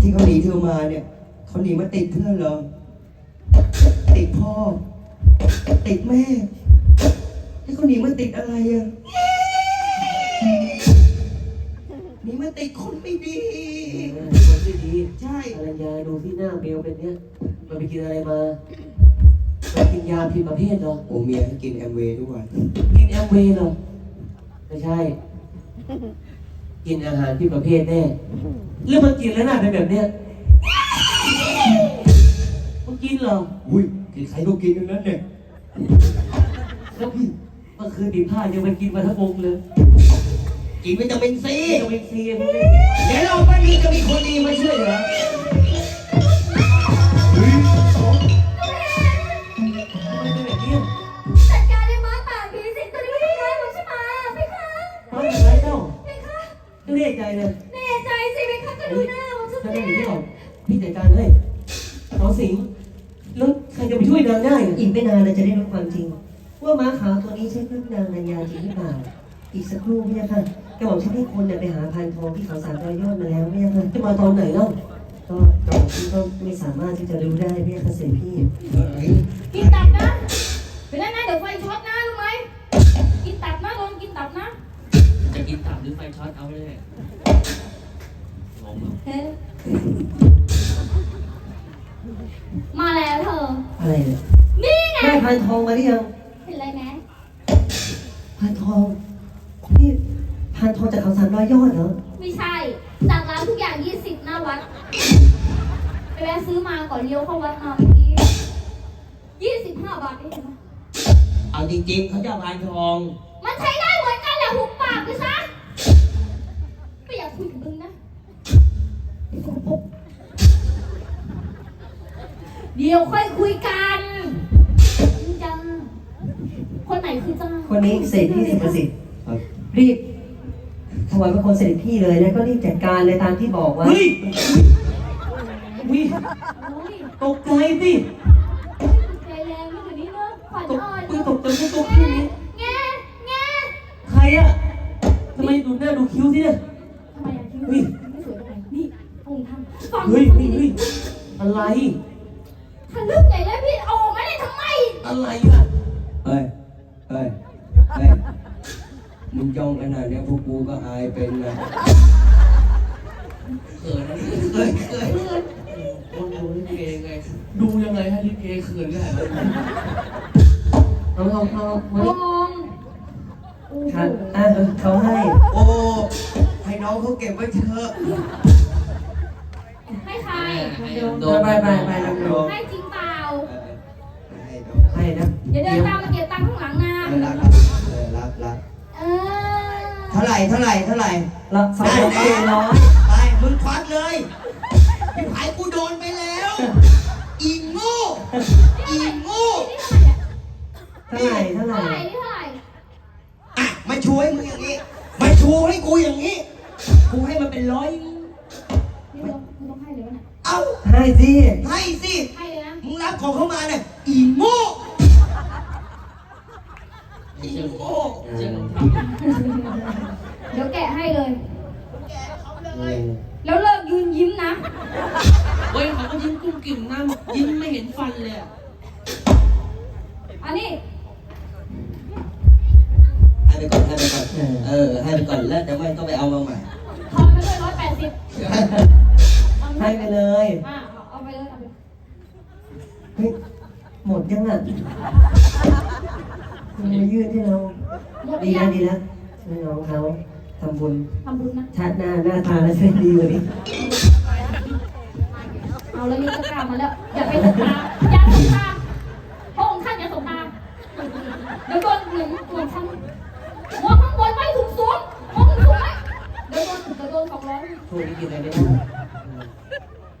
ที่เขาหนีเธอมาเนี่ยเขาหนีมาติดเพื่อนเหรอ ติดพ่อ ติดแม่ให้เขาหนีมาติดอะไรอะหนีมาติดคนไม่ดีเออคนที่ดีใช่อรัญญาดูที่หน้าเบลเป็นเนี้ยมันไปกินอะไรมามันกินยาผิดประเภทเหรอ โอ้เมียให้กินแอมเวย์ทุกวันกินแอมเวย์เหรอ ไม่ใช่ กินอาหารผิดประเภทแน่เรื่องมันกินแล้วหน้าเป็นแบบเนี้ยมันกินเหรออุ้ยกินใครก็กินทั้งนั้นเนี่ยแล้วเมื่อคืนดีผ้ายังไปกินมาทั้งวงเลยกินวิตามินซีจะไปซีมันเลยเดี๋ยวเราไม่มีจะมีคนดีมาช่วยเหลือ เจ้าเรียกใจเลย แน่ใจสิพี่คะก็ดูหน้าของฉันถ้าแน่ได้อย่างที่บอกพี่จัดการให้น้องสิงห์แล้วใครจะไปช่วยนางได้อะอีกไม่นานเราจะได้รู้ความจริง ว่าม้าขาวตัวนี้ใช่เพื่อนนางนัญญาจริงหรือเปล่า อีกสักครู่พี่นะคะกระบอกฉันให้คนเนี่ยไปหาพันทองที่เขาสามร้อยยอดมาแล้วพี่นะคะจะมาตอนไหนเล่าก็กระบอกฉันก็ไม่สามารถที่จะรู้ได้พี่นะคะเสด็จพี่กินตับนะเป็นไงนะเดี๋ยวไฟช็อตนะรู้ไหมกินตับนะลองกินตับนะ จะกินตับหรือไฟช็อตเอาไปเลย งงแล้วเฮ้มาแล้วเธอ อะไรเนี่ยนี่ไง ได้พันทองมาหรือยังเห็นอะไรไหมพันทอง นี่พันทองจากเขาสามร้อยยอดเหรอ ไม่ใช่ จากร้านทุกอย่าง 20 หน้าวัด ไปแวะซื้อมาก่อนเลี้ยวเข้าวัดมาเมื่อกี้25 บาทนี่เห็นไหมเอาจริงๆเขาจะเอาพานทอง มันใช้ได้เหมือนกันแหละหุบปากไปซะ ดี๋ยวค่อยคุยกันจ้าคนไหนคือจ้าคนนี้เสด็จพี่สุภสิทธิ์ครับรีบถวายพระโคนเสด็จพี่เลยแล้วก็รีบจัดการเลยตามที่บอกไว้เฮ้ยวิโอ้ยตกใจสิใจแรงมากกว่านี้เนอะขวัญตกอ่อนปืนตกใจไม่ตกขึ้นนี้แง่แง่ใครอะทำไมดูหน้าดูคิ้วสิเนี่ยทำไมอะคิดเฮ้ยไม่สวยตรงไหนนี่ปุ่งทำฟังเฮ้ยฟังเฮ้ยดีเฮ้ยอะไร ทะลึ่งใหญ่แล้วพี่เอาออกมาได้ทำไม อะไรล่ะเฮ้ยเฮ้ยเฮ้ยมึงจ้องขนาดเนี้ยพวกกูก็อายเป็นนะเขินนะเฮ้ยเฮ้ยคนดูลิเกไง ดูยังไงให้ลิเกเขินได้เอาเอาเอามมาองโอ้โหครับอะเขาให้ โอ้ ให้น้องเขาเก็บไว้เถอะให้ใครโดไปนไปไปไปน้องให้จริง น้องๆให้นะอย่าเดินตามมาเก็บตังค์ข้างหลังนะเออรักรักเออรักรักเออเท่าไหร่เท่าไหร่เท่าไหร่ละสองพันสี่ร้อยไปมึงควักเลยพี่ผายกูโดนไปแล้ว อีโง่อีโง่นี่เท่าไหร่อะเท่าไหร่เท่าไหร่เท่าไหร่นี่เท่าไหร่อะมาชูให้มึงอย่างนี้มาชูให้กูอย่างนี้ กูให้มันเป็นร้อยนี่เราคุณต้องให้เลยวะเนี่ยเอ้าให้สิให้สิให้เลยนะมึงรับของเข้ามาเนี่ยอีโง่ อีโง่เจอเดี๋ยวแกะให้เลยเออแล้วเลิกยืนยิ้มนะ เฮ้ยเขาก็ยิ้มกุ้มกิ่มน้ำยิ้มไม่เห็นฟันเลยอะอันนี้ให้ไปก่อนให้ไปก่อน เออให้ไปก่อนแล้วเดี๋ยวไม่ต้องไปเอามา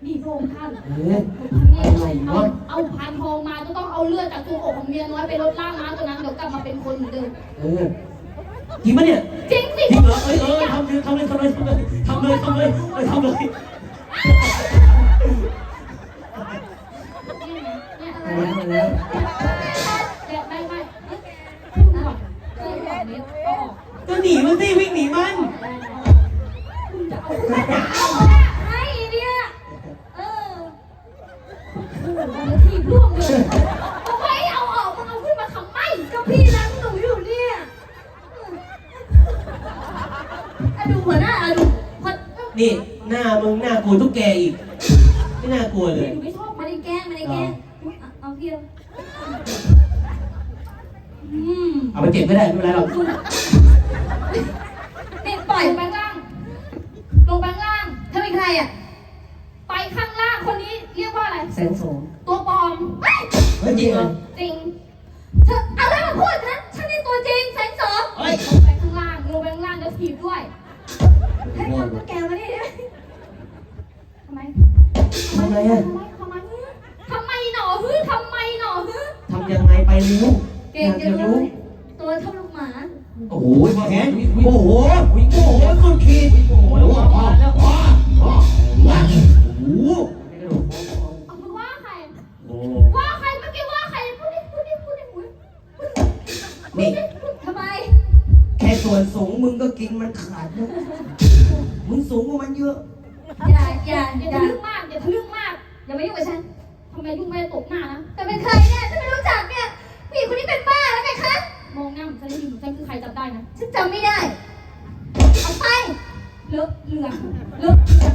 นี่พระองค์ท่านเออนี่อะไรเอาวะเอาพานทองมาจะต้องเอาเลือดจากตัวอกของเมียน้อยไปลดล่างม้าตัวนั้นเดี๋ยวกลับมาเป็นคนเหมือนเดิมเออจริงปะเนี่ยจริงสิจริงเหรอเอ้ยเออทำเลยทำเลยทำเลยทำเลยทำเลยทำเลยเออทำเลยเนี่ยเนี่ยอะไรมาแล้วมาแล้วเดี๋ยวไม่ไม่ขึ้นก่อนขึ้นก่อนนี้ก็ออก ก็หนีมันสิวิ่งหนีมัน นี่หน้ามึงหน้ากลัวทุกแกอีก ไม่น่ากลัวเลย หนูไม่ชอบไม่ได้แกล้งไม่ได้แกล้งอุ๊ยเอาเอาเพียวอืมเอาไปเก็บก็ได้ไม่เป็นไรหรอกนี่ปล่อยลงไปข้างล่าง ลงไปข้างล่างเธอเป็นใครอะ ไปข้างล่างคนนี้เรียกว่าอะไร แสงโสมตัวปลอมเฮ้ยเฮ้ยจริงเหรอจริง เธอเอาแล้วมาพูดนะฉันนี่ตัวจริงแสงสองเฮ้ย ลงไปข้างล่างลงไปข้างล่างแล้วถีบด้วย ให้ทำพวกแกมาดิทำไมทำไมอะทำไมทำไมทำไมหนอฮื้อทำไมหนอฮื้อทำยังไงไปรู้เก่งจังเลยตัวเท่าลูกหมาโอ้โหแขนโอ้โหโอ้โหสุดขีดโอ้โหแล้วว่ามาแล้วว้าว้าว้าโอ้โหเอามาว่าใครโอ้ว่าใครเมื่อกี้ว่าใครพูดดิพูดดิพูดดิพูดดิพูดดินี่ทำไม แค่ส่วนสูงมึงก็กินมันขาดนะ มึงสูงกว่ามันเยอะ อย่าอย่าอย่าอทะย่าลึ่งมากอย่าทะลึ่งมากอย่ามายุ่งกับฉันทำไมยุ่งไม่ได้ตบหน้านะแต่เป็นใครเนี่ยฉันไม่รู้จักเนี่ยผู้หญิงคนนี้เป็นบ้าแล้วไงคะ มองหน้าผมจะได้ยินฉันคือใครจับได้นะฉันจำไม่ได้เอาไปเลอะเลือนเลอะเลือน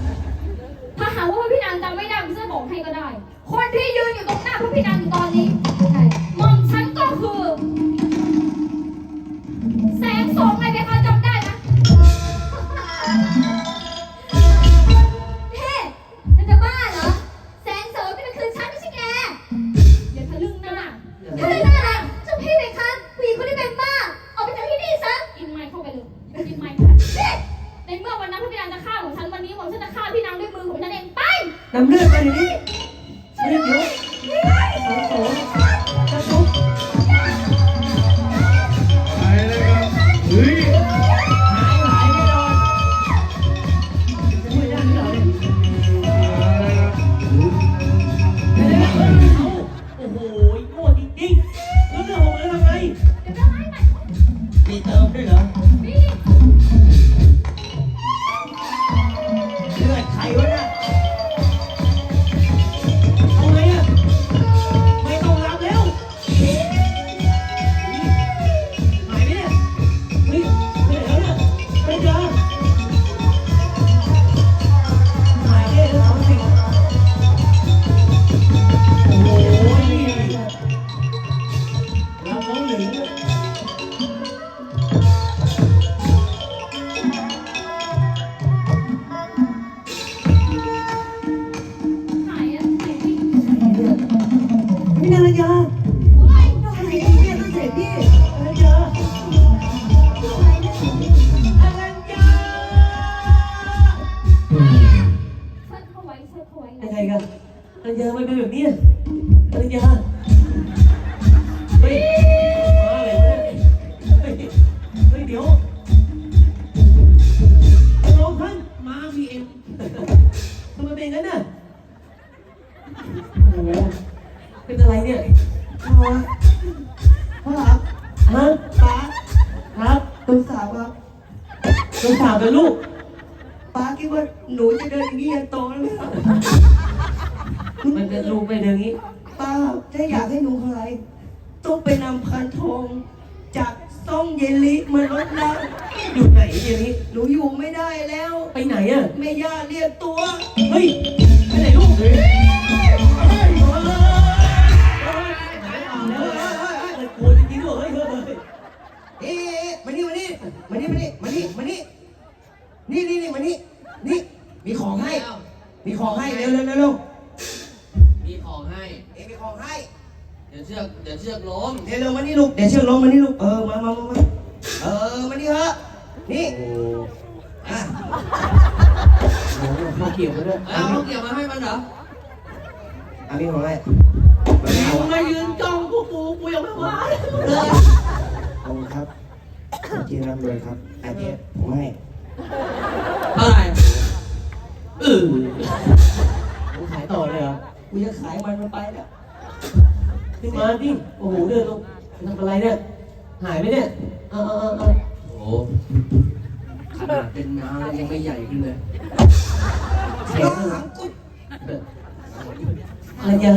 ถ้าหากว่าพระพี่นางจำไม่ได้ผมจะบอกให้ก็ได้ คนที่ยืนอยู่ตรงหน้าพระพี่นางอยู่ตอนนี้ ลูกสาวเป็นลูกป้าคิดว่าหนูจะเดินอย่างนี้ยันโตแล้วไหมครับมันเป็นลูกไม่เดินงี้ป้าถ้าอยากให้หนูหายต้องไปนำพันทอง จากซ่องเยลิมาลดน้ำอยู่ไหนเดี๋ยวนี้หนูอยู่ไม่ได้แล้วไปไหนอะแม่ย่าเรียกตัว เฮ้ยไปไหนลูกเฮ้ยเฮ้ยเฮ้ยหายเอาแล้วเฮ้ยกลัวจริงๆด้วยเฮ้ยเฮ้ย เอ๊ะมานี่มานี่มานี่มานี่มานี่มานี่ นี่นี่นี่มานี่นี่ มีของให้มีของให้เร็วเร็วเร็วเร็วมีของให้ เอ๊ะมีของให้ เดี๋ยวเชือก เดี๋ยวเชือกล้มเร็วเร็วมานี่ลูก เดี๋ยวเชือกลงมานี่ลูก เออ มามามามาเออ มานี่เถอะ นี่โอ้อะโหเขาเกี่ยวกันด้วยเอาเขาเกี่ยวมาให้มันเหรออันนี้ของอะไรมึงมายืนจ้องกูกูกูยังไม่มาเลยขอบคุณครับขอบคุณร่ำรวยครับอันนี้ผมให้ายมันมันไปแล้วขึ้นมาดิโอ้โหเดินลงทำอะไรเนี่ย หายไหมเนี่ยเออเออเออโอ้ขนาดเป็นม้าแล้วยังไม่ใหญ่ขึ้นเลยเสียงหางกุดรัญญา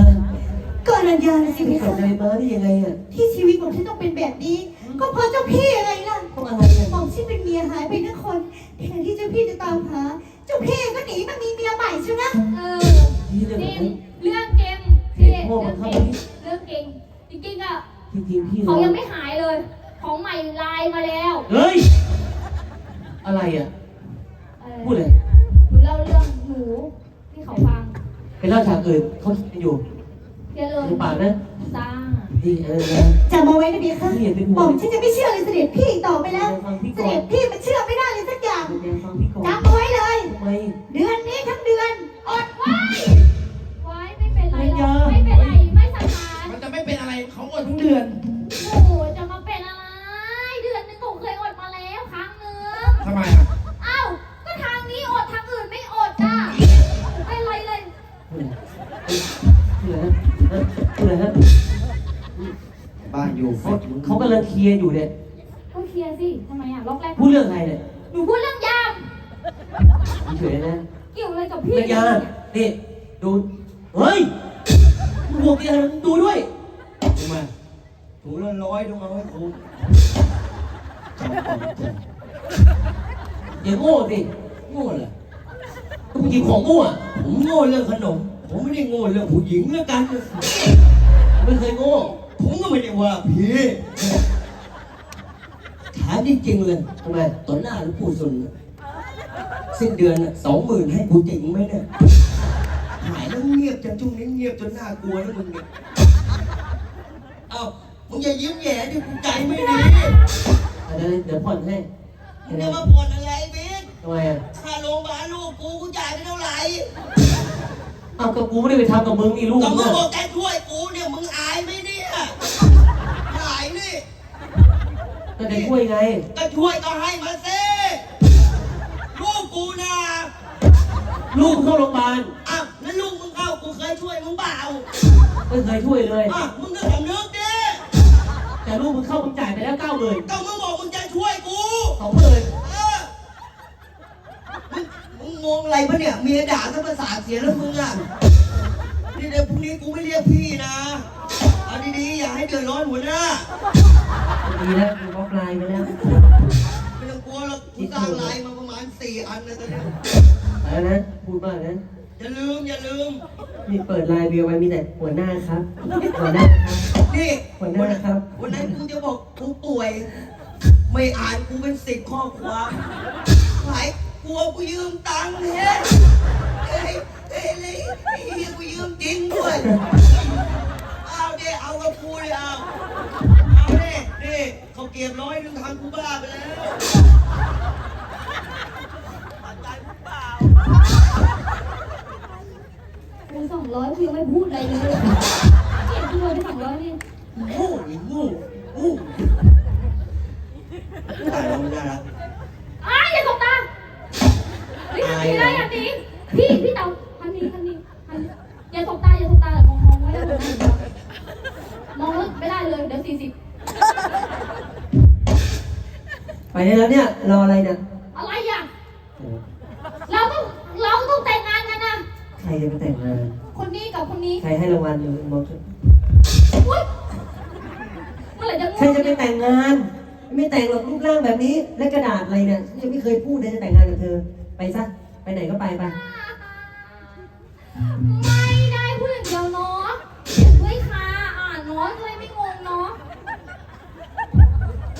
ก็อนัญญาน่ะสิไปพี่เกิดอะไรมาได้ยังไงอะ ที่ชีวิตของฉันต้องเป็นแบบนี้ ก็เพราะเจ้าพี่ยังไงล่ะเพราะอะไรอะบอกฉันเป็นเมียหายไปทั้งคนแทนที่เจ้าพี่จะตามหา เจ้าพี่ก็หนีมามีเมียใหม่ใช่ไหมเออ นี่เรื่องจขริอ พี่เด็กโง่เรื่องบังคับเก่งพี่เรื่องเก่งจริงๆอะจริงๆพี่เขาเรายังไม่หายเลย ของใหม่ไลน์มาแล้วเฮ้ย อะไรอะ เออพูดเลยหนูเล่าเรื่องหนูที่เขาฟังไปเล่าฉากอื่นเขาคิดกันอยู่เดี๋ยวเลยดูปากนะจ้านี่เออนะจำเอาไว้นะเบียค่ะพี่อย่าเป็นห่ผวงมฉันจะไม่เชื่อเลยเสด็จพี่อีกต่อไปแล้วฟังพี่เสก่อด็นจพี่มันเชื่อไม่ได้เลยสักอย่างเดี๋ยวฟังพี่ก่อนจำเอาไว้เลย ทำไม เดือนนี้ทั้งเดือน อดไว้ไว้ไม่เป็นไรหรอกไม่ไม่เยเป็อะน ไม่เป็นอะไรเขาอดทั้งเดือน โอ้โห จะมาเป็นอะไร เดือนหนึงผมเคยอดมาแล้วครั้งหนึงทำไมอะเอ้าก็ทางนี้อดทางอื่นไม่อดอะไม่ไรเลยพูดเลยพูดเลยฮะบ้านอยู่เขาเขากำลังเคลียร์อยู่เนี่ยก็เคลียร์สิทำไมอะล็อกแรกพูดเรื่องอะไรเนี่ยหนูพูดเรื่องยามเฉยๆนะเกี่ยวอะไรกับพี่ เรื่องยานี่ดู อยต้องเอาให้คุ้มอย่าโง่สิโง่เหรอผู้หญิงของโง่อะผมโง่เรื่องขนม ผมไม่ได้โง่เรื่องผู้หญิงแล้วกันไม่เคยโง่ ผมก็ไม่ได้ว่าพี่ถามจริงๆเลยทำไมต่อหน้าหรือปู่สุนสิ้นเดือนสองหมื่นให้กูจริงไหมเนี่ยหายแล้วเงียบจนช่วงนี้เงียบจนน่ากลัวแล้วมึงเนี่ยเอา มึงอย่ายิ้มแย่ดิกูใจไม่ดีอันนั้นเดี๋ยวผ่อนให้มึงจะมาบ่นอะไรบิ๊กทำไมอะค่าโรงพยาบาลลูกกูกูจ่ายไปเท่าไหร่เอากับกูไม่ได้ไปทำกับมึงนี่ลูกก็มึเนี่งยบอกแกช่วยกูเนี่ยมึงอายไหมเนี่ยอายนี่ก็จะช่วยไง ก็ช่วยก็ให้มาสิลูกกูนะลูกเข้าโรงพยาบาลอ้าวแล้วลูกมึงเข้ากูเคยช่วยมึงเปล่า ไม่เคยช่วยเลย อะมึงก็สำนึกดิ แต่ลูกมึงเข้ามึงจ่ายไปแล้วเก้าหมื่นก็มึงบอกมึงจะช่วยกูสองหมื่นเออมึงมึงงงอะไรปะเนี่ยเมียด่าซะประสาทเสียแล้วมึงอะนี่เดี๋ยวพรุ่งนี้กูไม่เรียกพี่นะเอาดีๆอย่าให้เดือดร้อนหัวหน้าดีแล้วกูบล็อกไลน์ไปแล้วไม่ต้องกลัวหรอกกูสร้างไลน์มาประมาณสี่อันนะตอนเนี้ยแล้วนะพูดมากนะอย่าลืมอย่าลืม นี่เปิดไลน์เบียร์ไว้มีแต่หัวหน้าครับ หัวหน้าครับ นี่ หัวหน้าครับ วันนั้นกูจะบอกกูป่วย ไม่อ่านกูเป็นสิบข้อความหายกลัวกูยืมตังค์เฮ้ยเฮ้ยเฮ้ยเลยไอ้เหี้ยกูยืมจริงด้วยเอาเด้เอากับกูเลยเอาเอาเด้นี่เขาเก็บร้อยหนึงทำกูบ้าไปแล้วตัดใจกูเปล่ากูสองร้อยกูยังไม่พูดอะไรเลยเก็บกูเลยไปสองร้อยนี่ ง่อีกโง่โง่ตายแล้วไม่ได้ละอ้ายอย่าสบตาเฮ้ยทำนี้ได้อย่าหนีพี่พี่เต๋าทำนี้ทำนี้ทำนี้อย่าสบตาอย่าสบตา มองมองไม่ได้มองไม่ได้เลย เดี๋ยวสี่สิบไปได้แล้วเนี่ย รออะไรเนี่ยอะไรอะเราต้องเราต้องแต่งงานกันนะ ใครจะไปแต่งงาน คนนี้กับคนนี้ ใครให้รางวัลอยู่บอกเถอะ อุ้ยเมื่อ ไหร่จะใครจะไปแต่งงาน ไม่แต่งหรอกรูปร่างแบบนี้ และกระดาษอะไรเนี่ยฉันไม่เคยพูดเลยจะแต่งงานกับเธอ ไปซะ ไปไหนก็ไปไป ไม่ได้พูดอย่างเดียวเนาะเฮ้ยค่ะอ่านเนาะเลยไม่งงเนาะ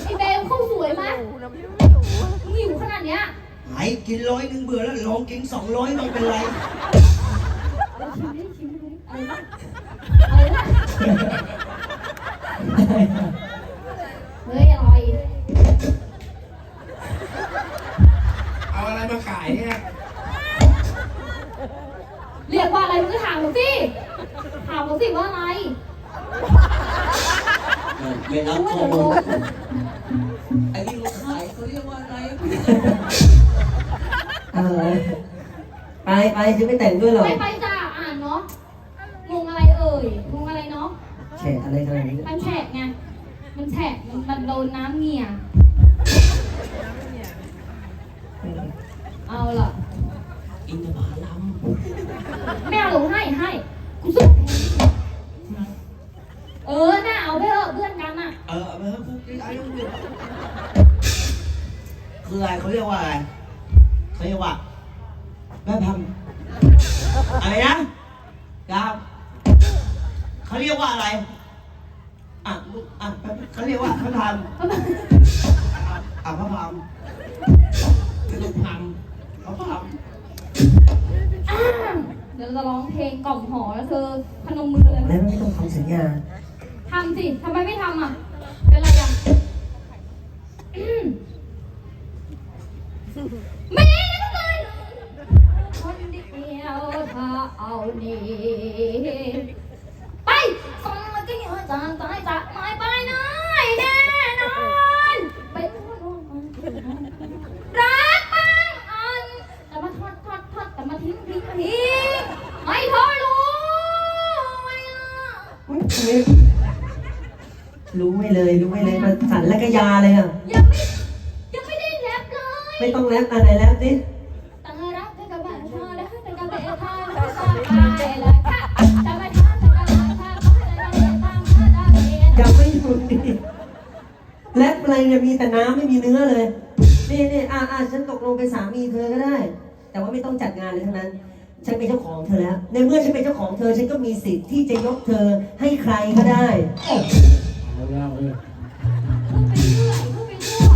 ไอเบลเข้าสวยไหมมึงหิวขนาดเนี้ยหายกินร้อยหนึ่งเบื่อแล้วลองกินสองร้อยไม่เป็นไรเอาชิมดิชิมดิอะไรนะอะไรนะ เฮ้ยอร่อยเอาอะไรมาขายเนี่ยเรียกว่าอะไรมึงก็ถามผมสิถามผมสิว่าอะไรไม่รับข้อมูลไอ้ที่เขาขายเขาเรียกว่าอะไรอะไรไปไปฉันไม่แต่งด้วยหรอกไม่ไปจ้าอ่านเนาะงงอะไรเอ่ยง แฉะอะไรขนาดนี้มันแฉะไง มันแฉะมันมันโดนน้ำเหงี่ย เอาล่ะ อินทผลัมไม่เอาหรอกให้ให้กูสุดเออน่าเอาไปเถอะเพื่อนกันน่ะ เออเอาไปให้กูกินไอ้ลูกเนี่ยคืออะไรเขาเรียกว่าอะไรเขาเรียกว่าพระพรรมอะไรนะครับ เขาเรียกว่าอะไร อะลูกอะเขาเรียกว่าพระพรรมอะพระพรหมลูกพรรมพระพรหมเดี๋ยวเราร้องเพลงกล่อมหอแล้วเธอพนมมือเลยแล้วไม่ต้องทำสัญญาทำสิทำไมไม่ทำอะ เป็นไรอะอืมไม่ได้นะทุกคนคนเดียวถ้าเอานี่ไปส่ง มาที่หัวใจตายจากไม่ไปไหนแน่นอนไปรักบ้างอันแต่มาทอดทอดทอดแต่มาทิ้งทิ้งทิ้งไม่ทอรู้ไม่ละรู้ไว้เลยรู้ไว้เลยมันสันและกยาเลยอะยังไม่ยังไม่ได้แรปเลย ไม่ต้องแรปอะไรแล้วสิ อะไรเนี่ยมีแต่น้ำไม่มีเนื้อเลย นี่นี่อ่าอ่าฉันตกลงเป็นสามีเธอก็ได้ แต่ว่าไม่ต้องจัดงานเลยทั้งนั้น ฉันเป็นเจ้าของเธอแล้ว ในเมื่อฉันเป็นเจ้าของเธอ ฉันก็มีสิทธิ์ที่จะยกเธอให้ใครก็ได้ เอาแล้วเออพูดไปเรื่อยพูดไปทั่ว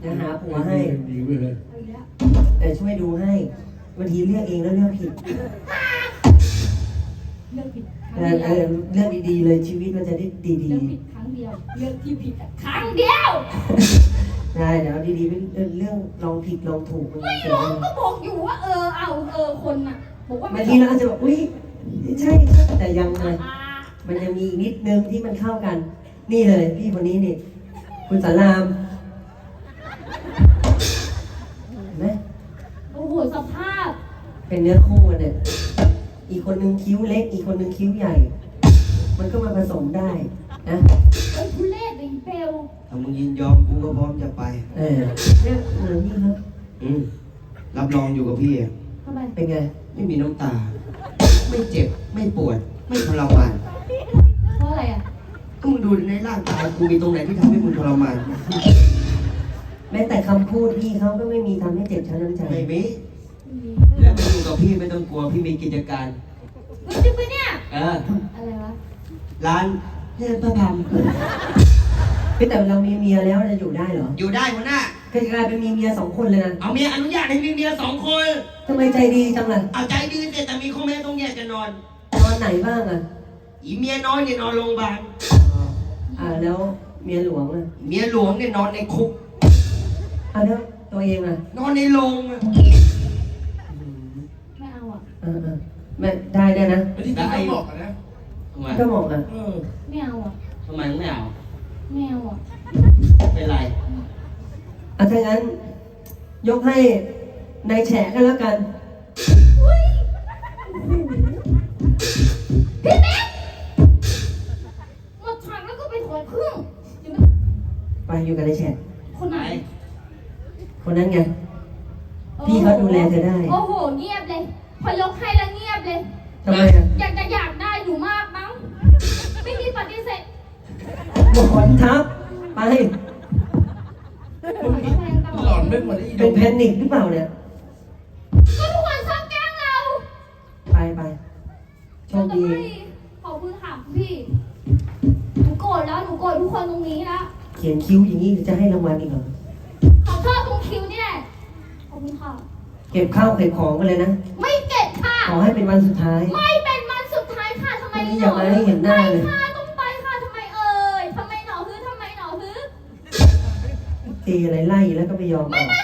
เดี๋ยวหาผัวให้ ดีเว้ยเอาอีกแล้วแต่ช่วยดูให้บางทีเลือกเองแล้วเลือกผิดเลือกผิดคเอรั้งอเดีเอยวอเลือกดีๆเลยชีวิตมันจะได้ดีเลือกผิดครั้ง เดียวเลือกที่ผิดอะครั้งเดียวๆได้เดี๋ยวเอาดีๆเป็นเรื่องลองผิดลองถูกมันไม่เสียร้องก็บอกอยู่ว่า เออเอาเออคนน่ะบอกว่าบางทีเราอาจจะบอกอุ้ยใช่ใช่แต่ยังไงอ่ามันยังมีอีกนิดนึงที่มันเข้ากัน นี่เลย พี่คนนี้นี่คุณสารามเห็นไหมโอ้โหสภาพ เป็นเนื้อคู่กันเนี่ยอีกคนนึงคิ้วเล็ก อีกคนนึงคิ้วใหญ่ มันก็มาผสมได้นะไอ้ทุเรศไอ้เบลถ้ามึงยินยอมกูก็พร้อมจะไป เออเนี่ยเหมือนนี่ครับ อืมรับรองอยู่กับพี่อะทำไมเป็นไง ไม่มีน้ำตา ไม่เจ็บ ไม่ปวด ไม่ทรมานเพราะอะไรอะก็มึงดูในร่างกายกูมีตรงไหนที่ทำให้มึงทรมาน แม้แต่คำพูดพี่เขาก็ไม่มีทำให้เจ็บช้ำน้ำใจ ไม่มีแล้วมึงอยู่กับพี่ไม่ต้องกลัวพี่มีกิจการ มึงจริงปะเนี่ย เออ อะไรวะ ร้านเทพพระพรหมเฮ้ยแต่เรามีเมียแล้วจะอยู่ได้เหรออยู่ได้หัวหน้าก็จะกลายเป็นมีเมียสองคนเลยนะเอาเมียอนุญาตให้มีเมียสองคนทำไมใจดีจังล่ะเอาใจดีเสร็จแต่มีข้อแม้ต้องแยกกันนอน นอนไหนบ้างอะอีเมียน้อยเนี่ยนอนโรงพยาบาลอ่าแล้วเมียหลวงอะเมียหลวงเนี่ยนอนในคุกอ่าแล้วตัวเองอะนอนในโรงอะไม่เอาอะเออเออแม่ได้ได้นะ ไม่ที่ต้องบอกอะนะ ทำไมก็บอกอะเออไม่เอาอะทำไมมึงไม่เอาไม่เอาอะเป็นไร อะถ้างั้น ยกให้นายแฉะกันแล้วกัน พี่เบ๊กหมดฉากแล้วก็ไปถอดเครื่องเดี๋ยวนะไปอยู่กับนายแฉะคนไหนคนนั้นไง พี่เขาดูแลเธอได้ โอ้โห เงียบเลย พอยกให้แล้วเงียบเลย ทำไมอะ อยากจะอยากได้อยู่มากมั้งไม่มีป ฏิเสธบอกขอนทับไปหลอนไม่หมดเลยอีเป็นแพนิคหรือเปล่าเนี่ย ก็ทุกคนชอบแกล้งเราไปไปโชคดีขอบคุณค่ะพี่หนูโกรธแล้วหนูโกรธทุกคนตรงนี้แล้วเขียนคิ้วอย่างนี้จะให้รางวัลอีกเหรอ ขอโทษตรงคิวนี่แหละขอบคุณค่ะ เก็บข้าวเก็บของกันเลยนะ ไม่เก็บค่ะ ขอให้เป็นวันสุดท้าย ไม่เป็นวันสุดท้ายค่ะทำไมวันนี้อย่ามาให้เห็นหน้าเลยไปค่ะต้องไปค่ะ ตีอะไรไล่แล้วก็ไม่ยอมอไม่อก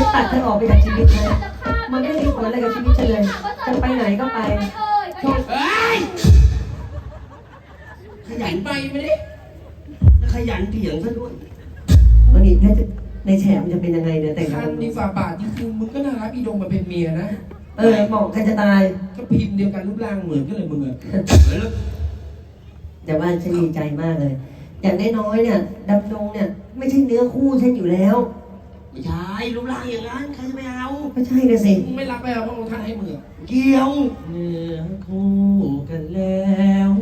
ฉันตัดเธอออกไปจากชีวิตฉันมันไม่มีผลอะไรกับชีวิตฉันเลยจะไปไหนก็ไปทำมเอ่ยก็อยากเฮ้ยขยันไปไปดิขยันเถียงซะด้วยวันนี้แล้วจะในแฉมันจะเป็นยังไงเนี่ยแต่งงาคันนดีฝ่าบาทจริงๆมึงก็น่ารักอีดงมาเป็นเมียนะ เออหมองใครจะตายก็พิมพ์เดียวกันรูปร่างเหมือนกันเลยมึงอะแต่ว่าฉันดีใจมากเลย อย่างน้อยๆเนี่ยดำดงเนี่ย ไม่ใช่เนื้อคู่ฉันอยู่แล้ว ไม่ใช่รูปร่างอย่างนั้นใครจะไม่เอาก็ใช่นะสิมึงไม่รับไปเอาพระองค์ท่านให้มึงอะเกี่ยวเนื้อคู่กันแล้ว